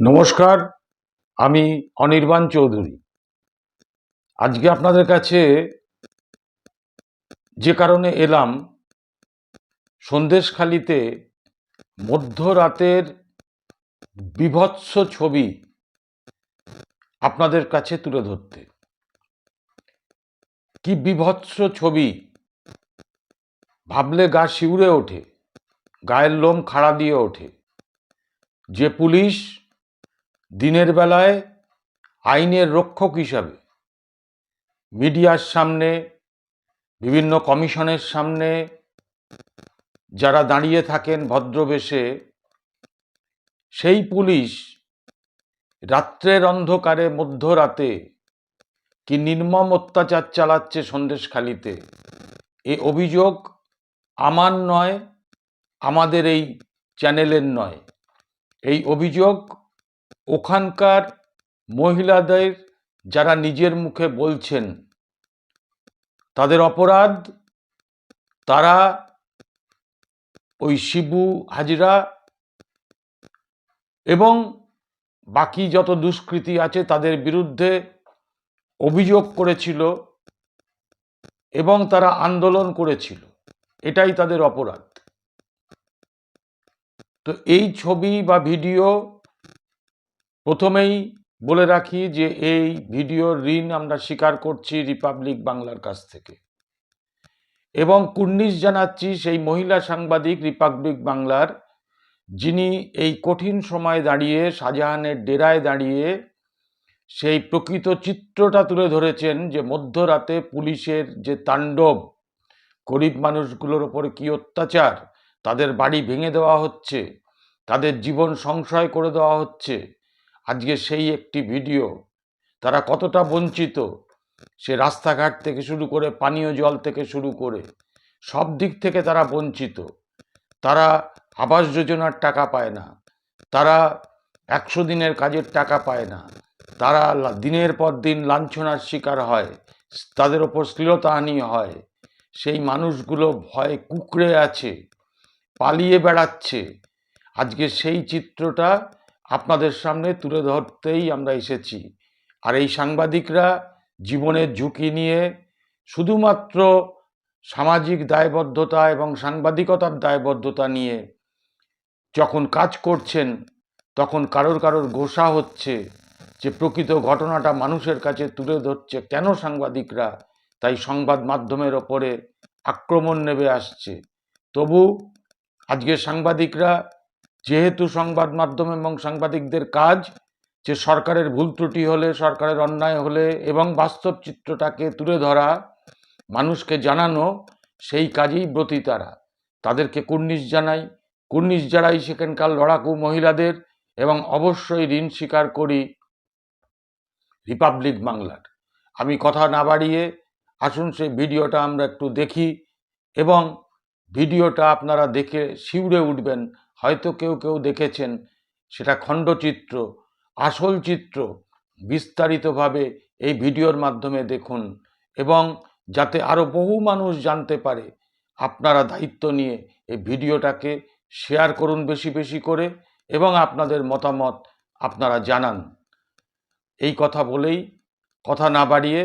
নমস্কার, আমি অনির্বাণ চৌধুরী। আজকে আপনাদের কাছে যে কারণে এলাম, সন্দেশখালিতে মধ্যরাতের বিভৎস ছবি আপনাদের কাছে তুলে ধরতে। কি বিভৎস ছবি? ভাবলে গা শিউরে ওঠে, গায়ের লোম খাড়া দিয়ে ওঠে। যে পুলিশ দিনের বেলায় আইনের রক্ষক হিসাবে মিডিয়ার সামনে, বিভিন্ন কমিশনের সামনে যারা দাঁড়িয়ে থাকেন ভদ্রবেশে, সেই পুলিশ রাত্রের অন্ধকারে মধ্যরাতে কি নির্মম অত্যাচার চালাচ্ছে সন্দেশখালিতে? এ অভিযোগ আমার নয়, আমাদের এই চ্যানেলের নয়। এই অভিযোগ ওখানকার মহিলাদের যারা নিজের মুখে বলছেন, তাদের অপরাধ, তারা ওই শিবু, হাজিরা এবং বাকি যত দুষ্কৃতী আছে তাদের বিরুদ্ধে অভিযোগ করেছিল এবং তারা আন্দোলন করেছিল। এটাই তাদের অপরাধ। তো এই ছবি বা ভিডিও প্রথমেই বলে রাখি যে এই ভিডিওর ঋণ আমরা স্বীকার করছি রিপাবলিক বাংলার কাছ থেকে। এবং কুর্নিশ জানাচ্ছি সেই মহিলা সাংবাদিক রিপাবলিক বাংলার, যিনি এই কঠিন সময় দাঁড়িয়ে, শাহজাহানের ডেরায় দাঁড়িয়ে সেই প্রকৃত চিত্রটা তুলে ধরেছেন যে মধ্যরাতে পুলিশের যে তাণ্ডব, গরিব মানুষগুলোর ওপরে কী অত্যাচার, তাদের বাড়ি ভেঙে দেওয়া হচ্ছে, তাদের জীবন সংশয় করে দেওয়া হচ্ছে আজকে সেই একটি ভিডিও। তারা কতটা বঞ্চিত? সে রাস্তাঘাট থেকে শুরু করে পানীয় জল থেকে শুরু করে সব দিক থেকে তারা বঞ্চিত। তারা আবাস যোজনার টাকা পায় না। তারা একশো দিনের কাজের টাকা পায় না। তারা দিনের পর দিন লাঞ্ছনার শিকার হয়। তাদের ওপর শ্লীলতাহানি হয়। সেই মানুষগুলো ভয়ে কুকড়ে আছে, পালিয়ে বেড়াচ্ছে। আজকে সেই চিত্রটা আপনাদের সামনে তুলে ধরতেই আমরা এসেছি। আর এই সাংবাদিকরা জীবনের ঝুঁকি নিয়ে শুধুমাত্র সামাজিক দায়বদ্ধতা এবং সাংবাদিকতার দায়বদ্ধতা নিয়ে যখন কাজ করছেন, তখন কারোর কারোর গোসা হচ্ছে যে প্রকৃত ঘটনাটা মানুষের কাছে তুলে ধরছে। কেন সাংবাদিকরা তাই সংবাদ মাধ্যমের ওপরে আক্রমণ নেমে আসছে? তবু আজকে সাংবাদিকরা যেহেতু সংবাদ মাধ্যম এবং সাংবাদিকদের কাজ, যে সরকারের ভুল ত্রুটি হলে, সরকারের অন্যায় হলে এবং বাস্তব চিত্রটাকে তুলে ধরা, মানুষকে জানানো, সেই কাজেই ব্রতী তারা। তাদেরকে কুর্নিশ জানাই। কুর্নিশ জানাই সেখানকার লড়াকু মহিলাদের এবং অবশ্যই ঋণ স্বীকার করি রিপাবলিক বাংলার। আমি কথা না বাড়িয়ে আসুন সেই ভিডিওটা আমরা একটু দেখি এবং ভিডিওটা আপনারা দেখে শিউরে উঠবেন হয়তো কেউ কেউ দেখেছেন সেটা খণ্ডচিত্র, আসল চিত্র, বিস্তারিতভাবে এই ভিডিওর মাধ্যমে দেখুন এবং যাতে আরও বহু মানুষ জানতে পারে আপনারা দায়িত্ব নিয়ে এই ভিডিওটাকে শেয়ার করুন বেশি বেশি করে এবং আপনাদের মতামত আপনারা জানান। এই কথা বলেই কথা না বাড়িয়ে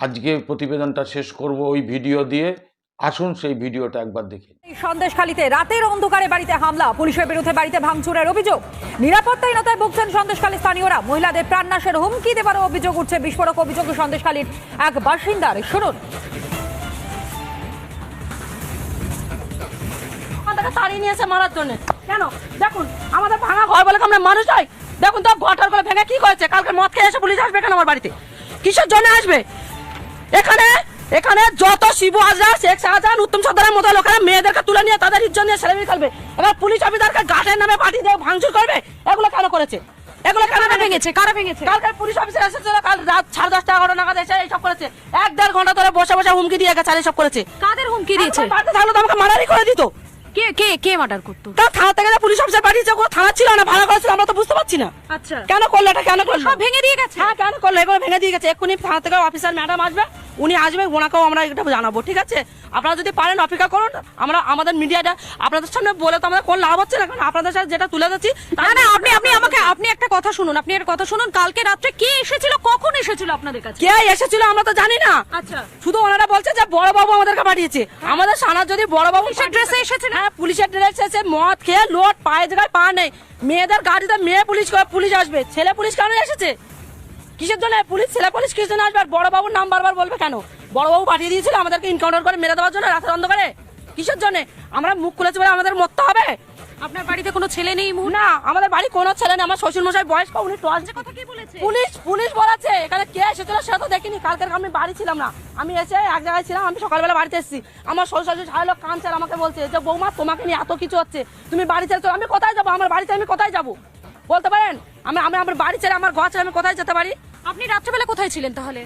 আজকে প্রতিবেদনটা শেষ করব ওই ভিডিও দিয়ে। আসুন সেই ভিডিওটা একবার দেখি সন্দেশখালীতে রাতের অন্ধকারে বাড়িতে হামলা। পুলিশের বিরুদ্ধে বাড়িতে ভাঙচুরের অভিযোগ। নিরাপত্তাহীনতায় ভুগছেন সন্দেশখালী স্থানীয়রা। মহিলাদের প্রাণনাশের হুমকি দেবার অভিযোগ উঠছে। বিস্ফোরক অভিযোগ সন্দেশখালীর এক বাসিন্দার। শুনুন। আমাদেরকে তাড়িয়ে নিয়েছে মারার জন্য। কেন? দেখুন আমাদের ভাঙা ঘর বলে কি আমরা মানুষ হয় দেখুন তো ঘর করে ভেঙে কি করেছে? কালকে মদ খেয়ে এসে পুলিশ আসবে কেন আমার বাড়িতে? কিসের জন্য আসবে? এখানে এখানে যত শিবু হাজরা শেখ শাহজাহান উত্তম সর্দারের মতো লোকেরা মেয়েদেরকে তুলে নিয়ে তাদের ইজ্জত নিয়ে সেলিব্রেট করবে এবার পুলিশ অফিসারকে গাটের নামে পার্টি দিয়ে ভাঙচুর করবে? এগুলো কেন করেছে? এগুলো কেন ভেঙেছে? কারা ভেঙেছে? কালকে পুলিশ অফিসার এসেছিল কাল রাত সাড়ে দশটা এগারো নাগাদ এসে এইসব করেছে। এক দেড় ঘণ্টা ধরে বসে বসে হুমকি দিয়ে গেছে আর এইসব করেছে। কাদের হুমকি দিয়েছে? আমার বাড়িতে থাকলে তো আমাকে মারারি করে দিত। কে কে কে মার্ডার করতো? তা থানা থেকে পুলিশ অফিসার পাঠিয়েছে থানা ছিল না ভাড়া করেছিল আমরা তো বুঝতে পারছি না। আচ্ছা। কেন করল এটা? কেন করল? সব ভেঙে দিয়ে গেছে। হ্যাঁ কেন করল? এগুলো ভেঙে দিয়ে গেছে। এক্ষুনি থানা থেকে অফিসার ম্যাডাম আসবে উনি আসবে ওনাকেও আমরা এটা জানাব ঠিক আছে? আপনারা যদি পারেন অপেক্ষা করুন। আমরা আমাদের মিডিয়াটা আপনাদের সামনে বলে তো আমাদের কোন লাভ হচ্ছে না কারণ আপনাদের সাথে যেটা তুলে দিচ্ছি না না আপনি আপনি আমাকে আপনি একটা কথা শুনুন আপনি একটা কথা শুনুন। কালকে রাত্রে কে এসেছিল কখন এসেছিল আপনাদের কাছে? কে এসেছিল আমরা তো জানি না। আচ্ছা। শুধু ওনারা বলছে যে বড় বাবু আমাদেরকে পাঠিয়েছে। আমাদের সানা যদি বড় বাবু ড্রেসে এসেছে না? হ্যাঁ পুলিশের ড্রেস এসে মদ খেয়ে লোট পায়ে জায়গায় পা নেই। মেয়েদের গাড়িতে মেয়ে পুলিশ পুলিশ আসবে? ছেলে পুলিশ কেন এসেছে? কিসের জন্য? পুলিশ ছেলে পুলিশ কিসের জন্য আসবে? আর বড় বাবুর নাম বারবার বলবে কেন? বড় বাবু পাঠিয়ে দিয়েছিল আমাদেরকে ইনকাউন্টার করে মেরে দেওয়ার জন্য রাতের অন্ধকারে? কিসের জন্য? আমরা মুখ খুলেছি বলে আমাদের মরতে হবে? আপনার বাড়িতে কোনো ছেলে নেই না আমাদের বাড়ি কোনো ছেলে নেই আমার শ্বশুর মশাই বয়স উনি কথা কি বলেছে? পুলিশ পুলিশ বলেছে। এখানে কে এসেছিল সেটা তো দেখিনি। কালকে আমি বাড়ি ছিলাম না। আমি এসে এক জায়গায় ছিলাম আমি সকালবেলা বাড়িতে এসেছি। আমার শ্বশুর শাশুড়ি সারা লোক কাঁদছে আমাকে বলছে যে বৌমা তোমাকে নিয়ে এত কিছু হচ্ছে। তুমি বাড়ি ছেড়ে আমি কোথায় যাব? আমার বাড়িতে আমি কোথায় যাব? বলতে পারেন? আমি আমি আমার বাড়ি ছেড়ে আমার ঘর ছেড়ে আমি কোথায় যেতে পারি? আপনি রাত্রেবেলা কোথায় ছিলেন তাহলে?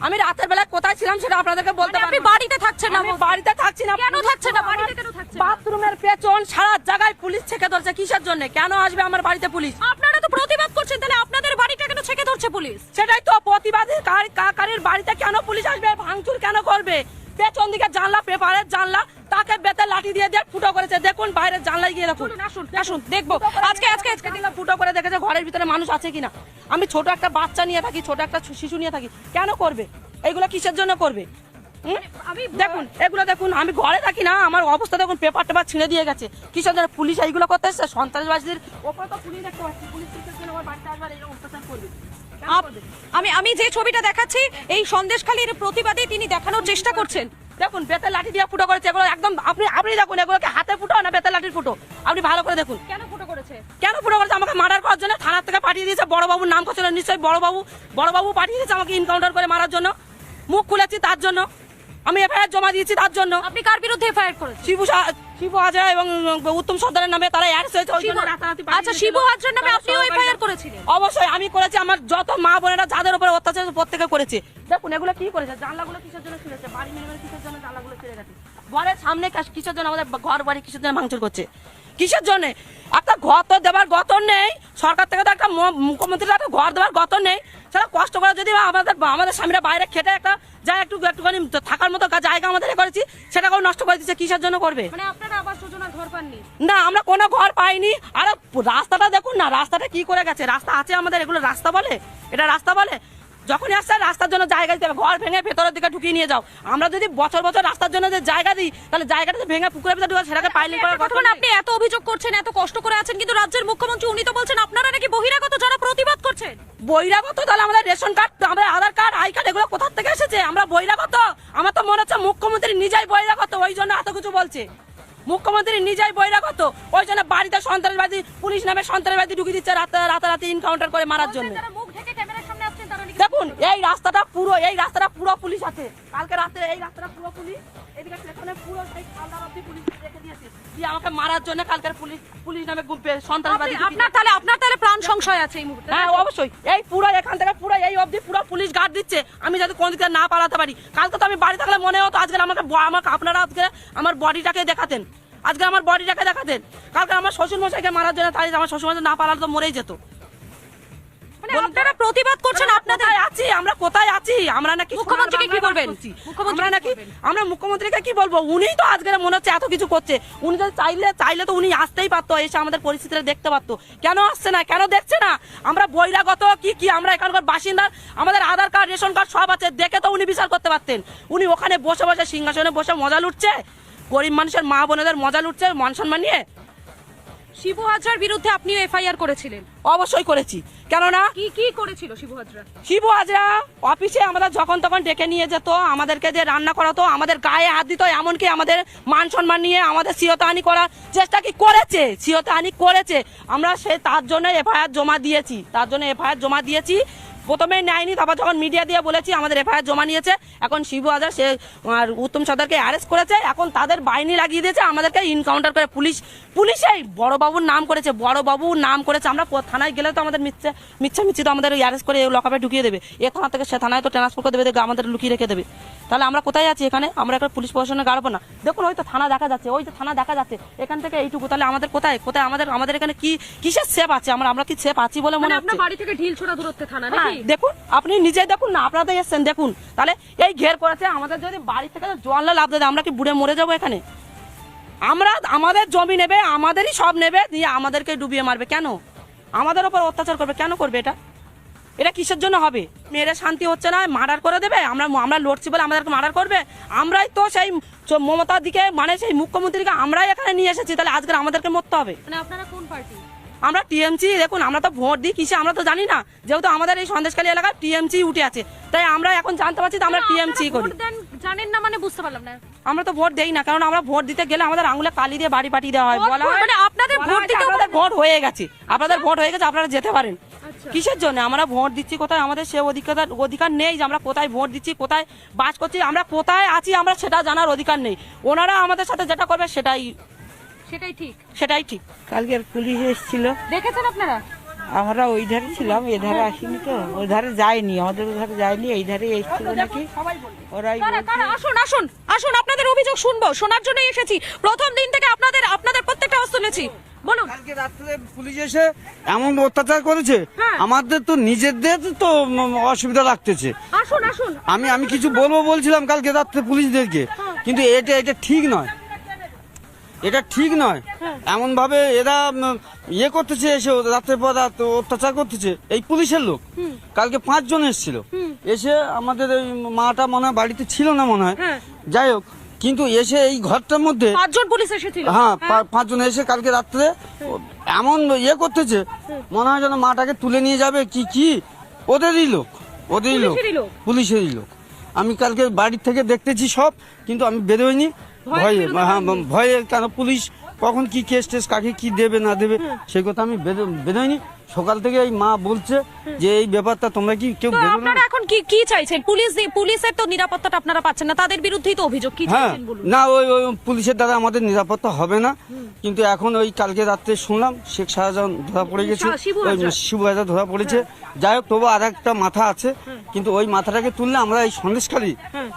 আমি রাতের বেলা কোথায় ছিলাম সেটা আপনাদেরকে বলতে মানে আপনি না। বাড়িতে থাকছেন না বাড়িতে থাকছি না। কেন থাকছেন না? বাড়িতে কেন থাকছেন বাথরুমের পেছন সারা জায়গায় পুলিশ ছেকে ধরছে কিসের জন্য? কেন আসবে আমার বাড়িতে পুলিশ? আপনারা তো প্রতিবাদ করছেন তাহলে আপনাদের বাড়িটা কেন ছেকে ধরছে পুলিশ? সেটাই তো প্রতিবাদী কার- কা- কারির বাড়িতে কেন পুলিশ আসবে? ভাঙচুর কেন করবে? পেছন দিকে জানলা পেপারের জানলা তাকে বেতে লাঠি দিয়ে দিয়ে ফুটো করেছে। দেখুন বাইরের জানলায় গিয়ে দেখুন। আসুন। আসুন দেখব। আজকে আজকে আজকে। দিকে ফুটো করে দেখেছে ঘরের ভিতরে মানুষ আছে কিনা। আমি ছোট একটা বাচ্চা নিয়ে থাকি ছোট একটা শিশু নিয়ে থাকি। কেন করবে? এইগুলো কিসের জন্য করবে? আমি দেখুন এগুলো দেখুন আমি ঘরে থাকি না আমার অবস্থা দেখুন পেপার টেপার ছিঁড়ে দিয়ে গেছে। কিসের জন্য? পুলিশ এইগুলো করতে এসছে? সন্ত্রাসবাসীদের ওপরে তো পুলিশ দেখতে পাচ্ছি। পুলিশ আমার বাড়িতে আসবার এইরকম অত্যাচার করবে? আমি আমি যে ছবিটা দেখাচ্ছি এই সন্দেশখালীর প্রতিবাদে তিনি দেখানোর চেষ্টা করছেন। দেখুন বেতার লাঠি দিয়ে ফুটো করেছে এগুলো একদম আপনি আপনি দেখুন এগুলোকে হাতে ফুটো না বেতার লাঠির ফুটো? আপনি ভালো করে দেখুন। কেন ফুটো করেছে? কেন ফুটো করেছে? আমাকে মারার করার জন্য থানার থেকে পাঠিয়ে দিয়েছে বড়বাবুর নাম করছিল নিশ্চয়ই বড়বাবু বড়বাবু পাঠিয়ে দিয়েছে আমাকে ইনকাউন্টার করে মারার জন্য। মুখ খুলেছি তার জন্য। আমি এফআইআর জমা দিয়েছি তার জন্য। আপনি কার বিরুদ্ধে এফআইআর করেছেন? শিবু শিবু হাজরা এবং উত্তম সর্দারের নামে তারা অ্যারেস্ট হয়েছে ওই জন্য রাতারাতি আচ্ছা শিবু হাজরার নামে আপনিও এফআইআর করেছিলেন? অবশ্যই আমি করেছি আমার যত মা বোনেরা যাদের উপরে অত্যাচার হয়েছে, প্রত্যেকে করেছে। দেখুন এগুলো কি করেছে? জানলাগুলো কিসের জন্য খুলেছে বাড়ি মেরে মেরে কিসের জন্য জানলাগুলো ছেড়ে গেছে? ঘরের সামনে কিসের জন্য আমাদের ঘর বাড়ি কিসের জন্য ভাঙচুর করছে? কিসের জন্য? একটা ঘর তো দেবার গতর নেই। সরকার থেকে তো একটা মুখ্যমন্ত্রীর একটা ঘর দেওয়ার গতর নেই। সেটা কষ্ট করে যদি আমাদের আমাদের স্বামীরা বাইরে খেটে একটা যা একটু একটুখানি থাকার মতো জায়গা আমাদের করেছি সেটাকেও নষ্ট করে দিচ্ছে কিসের জন্য করবে? মানে না আমরা কোনো ঘর পাইনি। আর রাস্তাটা দেখুন না রাস্তাটা কি করে গেছে? রাস্তা আছে আমাদের এগুলো রাস্তা বলে? এটা রাস্তা বলে? যখনই আসছে রাস্তার জন্য জায়গা দিতে হবে। ঘর ভেঙে ভেতরের দিকে ঢুকিয়ে নিয়ে যাও। আমরা যদি বছর বছর রাস্তার জন্য যে জায়গা দিই তাহলে জায়গাটা ভেঙে পুকুরের ভিতরে ঢুকে সেটাকে পাইলিং করার কথা কথা আপনি এত অভিযোগ করছেন এত কষ্ট করে আছেন কিন্তু রাজ্যের মুখ্যমন্ত্রী উনি তো বলছেন আপনারা নাকি বহিরাগত যারা প্রতিবাদ করছেন। বহিরাগত তাহলে আমাদের রেশন কার্ড আমাদের আধার কার্ড আই কার্ড এগুলো কোথা থেকে এসেছে? আমরা বহিরাগত। আমার তো মনে হচ্ছে মুখ্যমন্ত্রী নিজেই বহিরাগত ওই জন্য এত কিছু বলছে। মুখ্যমন্ত্রী নিজেই বহিরাগত ওই জন্য বাড়িতে সন্ত্রাসবাদী পুলিশ নামে সন্ত্রাসবাদী ঢুকিয়ে দিচ্ছে রাতে রাতারাতি ইনকাউন্টার করে মারার জন্য। মুখ ঢেকে ক্যামেরার সামনে আসছেন তারা নাকি দেখুন এই রাস্তাটা পুরো এই রাস্তাটা পুরো পুলিশ আছে। কালকে রাতে এই রাস্তাটা পুরো পুলিশ এদিকে পুরো সেই খালদার অব্দি পুলিশ রেখে দিয়েছে। দিয়ে আমাকে মারার জন্য কালকের পুলিশ পুলিশ নামে সন্ত্রাসবাদী আপনার তাহলে আপনার তাহলে প্রাণ সংশয় আছে এই মুহূর্তে হ্যাঁ অবশ্যই। এই পুরো এখান থেকে পুরো এই অবধি পুরো পুলিশ গার্ড দিচ্ছে। আমি যাতে কোন দিকে না পালাতে পারি। কালকে তো আমি বাড়ি থাকলে মনে হতো আজকে আমাকে আমাকে আপনারা আজকে আমার বডিটাকে দেখাতেন। আজকে আমার বডিটাকে দেখাতেন। কালকে আমার শ্বশুর মশাইকে মারার জন্য তাই আমার শ্বশুর মশাই না পালালে তো মরেই যেত। আপনারা প্রতিবাদ করছেন আপনাদের আছি? আমরা কোথায় আছি? আমরা নাকি মুখ্যমন্ত্রীকে কি। মুখ্যমন্ত্রীকে আমরা নাকি আমরা মুখ্যমন্ত্রীকে কি বলব? উনিই তো আজকে মনে হচ্ছে এত কিছু করছে। উনি যদি চাইলে চাইলে তো উনি আসতেই পারতো এসে আমাদের পরিস্থিতিটা দেখতে পারতো। কেন আসছে না? কেন দেখছে না? আমরা বহিরাগত কি কি? আমরা এখানকার বাসিন্দা। আমাদের আধার কার্ড রেশন কার্ড সব আছে। দেখে তো উনি বিচার করতে পারতেন। উনি ওখানে বসে বসে সিংহাসনে বসে মজা লুটছে? গরিব মানুষের মা বোনেদের মজা লুটছে? মান সম্মান নিয়ে? শিবু হাজরার বিরুদ্ধে আপনিও এফআইআর করেছিলেন। অবশ্যই করেছি। কেননা কি কি করেছিল শিবু হাজরা? শিবু হাজরা অফিসে আমরা যখন তখন ডেকে নিয়ে যেত আমাদেরকে যে রান্না করাতো আমাদের গায়ে হাত দিত এমনকি আমাদের মান সম্মান নিয়ে আমাদের সিয়তাহানি করার চেষ্টা কি করেছে? সিয়তাহানি করেছে। আমরা সে তার জন্য এফআইআর জমা দিয়েছি তার জন্য এফআইআর জমা দিয়েছি। প্রথমে নেয়নি তারপর যখন মিডিয়া দিয়ে বলেছি আমাদের এফআইআর জমা নিয়েছে এখন শিবু হাজার সে আর উত্তম সর্দারকে অ্যারেস্ট করেছে এখন তাদের বাইনি লাগিয়ে দিয়েছে আমাদেরকে ইনকাউন্টার করে পুলিশ পুলিশেই বড়বাবুর নাম করেছে বড়বাবুর নাম করেছে আমরা থানায় গেলে তো আমাদের মিথ্যে মিথ্যে মিথ্যে তো আমাদের অ্যারেস্ট করে লকাপে ঢুকিয়ে দেবে। এ থানা থেকে সে থানায় তো ট্রান্সফার করে দেবে দেখে আমাদের লুকিয়ে রেখে দেবে। তাহলে আমরা কোথায় আছি এখানে? আমরা একটা পুলিশ প্রশাসনে গাড়বো না। দেখুন ওই তো থানা দেখা যাচ্ছে ওই যে থানা দেখা যাচ্ছে এখান থেকে এইটুকু তাহলে আমাদের কোথায়? কোথায় আমাদের আমাদের এখানে কি কিসের সেফ আছে? আমরা আমরা কি সেফ আছি বলে মনে মানে হচ্ছে? আপনার বাড়ি থেকে ঢিল ছোড়া দূরত্বে থানা হ্যাঁ, নাকি? দেখুন, আপনি নিজে দেখুন না আপনারা এসছেন, দেখুন। তাহলে এই ঘের করেছে, আমাদের যদি বাড়ি থেকে জল না লাভ দেয়, আমরা কি বুড়ে মরে যাব এখানে? আমরা আমাদের জমি নেবে, আমাদেরই সব নেবে, দিয়ে আমাদেরকে ডুবিয়ে মারবে কেন? আমাদের ওপর অত্যাচার করবে, কেন করবে এটা? এটা কিসের জন্য হবে? মেয়েরা শান্তি হচ্ছে না, মার্ডার করে দেবে? আমরা আমরা লড়ছি বলে আমাদেরকে মার্ডার করবে? আমরাই তো সেই মমতার দিকে মানে সেই মুখ্যমন্ত্রীকে আমরাই এখানে নিয়ে এসেছি, তাহলে আজকে আমাদেরকে মরতে হবে। মানে আপনারা কোন পার্টি? আমরা টিএমসি দেখুন আমরা তো ভোট দিই কিসে আমরা তো জানি না। যেহেতু আমাদের এই সন্দেশখালী এলাকায় টিএমসি উঠে আছে। তাই আমরা এখন জানতে পারছি তো আমরা টিএমসি করি। জানেন না মানে বুঝতে পারলাম না। আমরা তো ভোট দেই না কারণ আমরা ভোট দিতে গেলে আমাদের আঙুলে কালি দিয়ে বাড়ি পাঠিয়ে দেওয়া হয়। বলা হয় মানে আপনাদের ভোট দিতেও আপনাদের ভোট হয়ে গেছে। আপনাদের ভোট হয়ে গেছে আপনারা যেতে পারেন। আচ্ছা। কিসের জন্য? আমরা ভোট দিচ্ছি কোথায়? আমাদের সে অধিকার অধিকার নেই যে আমরা কোথায় ভোট দিচ্ছি কোথায় বাস করছি। আমরা কোথায় আছি আমরা সেটা জানার অধিকার নেই। ওনারা আমাদের সাথে যেটা করবে সেটাই সেটাই ঠিক। সেটাই ঠিক। কালকের পুলিশ এসেছিল। দেখেছেন আপনারা? আমরা ওই ধারে ছিলাম এ ধারে আসিনি তো। ওই ধারে যায়নি আমাদের ওই ধারে যায়নি এই ধারে এসেছিল নাকি? ওরাই আসুন আসুন আসুন আপনাদের অভিযোগ শুনব শোনার জন্যই এসেছি। প্রথম দিন থেকে আপনাদের আপনাদের প্রত্যেকটা তুলেছি। বলুন। কালকে রাত্রে পুলিশ এসে এমন অত্যাচার করেছে হ্যাঁ। আমাদের তো নিজেদের তো অসুবিধা লাগতেছে। আসুন আসুন। আমি আমি কিছু বলব বলছিলাম কালকে রাত্রে পুলিশদেরকে কিন্তু এটা এটা ঠিক নয়। এটা ঠিক নয়। এমন ভাবে এরা ইয়ে করতেছে এসে রাত্রে পর রাত অত্যাচার করতেছে। এই পুলিশের লোক। কালকে পাঁচজন এসেছিল। এসে আমাদের এই মাটা মনে হয় বাড়িতে ছিল না মনে হয়। হ্যাঁ। যাই হোক কিন্তু এসে এই ঘরটার মধ্যে পাঁচজন পুলিশ এসেছিল। হ্যাঁ পাঁচজন এসে কালকে রাত্রে এমন ইয়ে করতেছে মনে হয় যেন মাটাকে তুলে নিয়ে যাবে কি কি? ওদেরই লোক। ওদেরই লোক পুলিশেরই লোক? পুলিশেরই লোক। আমি কালকে বাড়ির থেকে দেখতেছি সব কিন্তু আমি বেরোইনি ভয়ে হ্যাঁ ভয়ে কেন? পুলিশ কখন কি কেস টেস কাকে কি দেবে না দেবে? সেই কথা আমি বেরোয়নি সকাল থেকে এই মা বলছে যে এই ব্যাপারটা তোমরা কি কেউ তো বেরোবে আপনারা না এখন কি কি চাইছেন? পুলিশ পুলিশের তো নিরাপত্তাটা আপনারা পাচ্ছেন না। তাদের বিরুদ্ধেই তো অভিযোগ। কি হ্যাঁ চাইছেন বলুন? না ওই ওই পুলিশের দ্বারা আমাদের নিরাপত্তা হবে না। কিন্তু এখন ওই কালকে রাত্রে শুনলাম শেখ শাহজাহান ধরা পড়ে গেছে। শাহ- শিবু ওই হাজরা। শিবু হাজরা ধরা পড়েছে। যাই হোক তবু আর একটা মাথা আছে। কিন্তু ওই মাথাটাকে তুললে আমরা এই সন্দেশখালী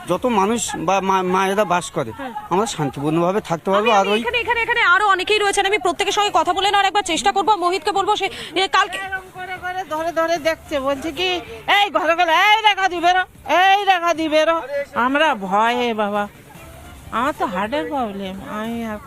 যত মানুষ বা মা- মায়েরা বাস করে আমরা শান্তিপূর্ণভাবে থাকতে পারব। আর আমি ওই এখানে এখানে এখানে আরও অনেকেই রয়েছেন। আমি প্রত্যেকের সঙ্গে কথা বলে নেওয়ার একবার চেষ্টা করব। মোহিতকে বলব সে এ, কালকে? করে করে ধরে ধরে দেখছে বলছে কি এই ঘরে গেলে এই রেখা দিবে রো এই রেখা দিবে রো আমরা ভয়ে বাবা আমার তো হার্টের প্রবলেম আমি আর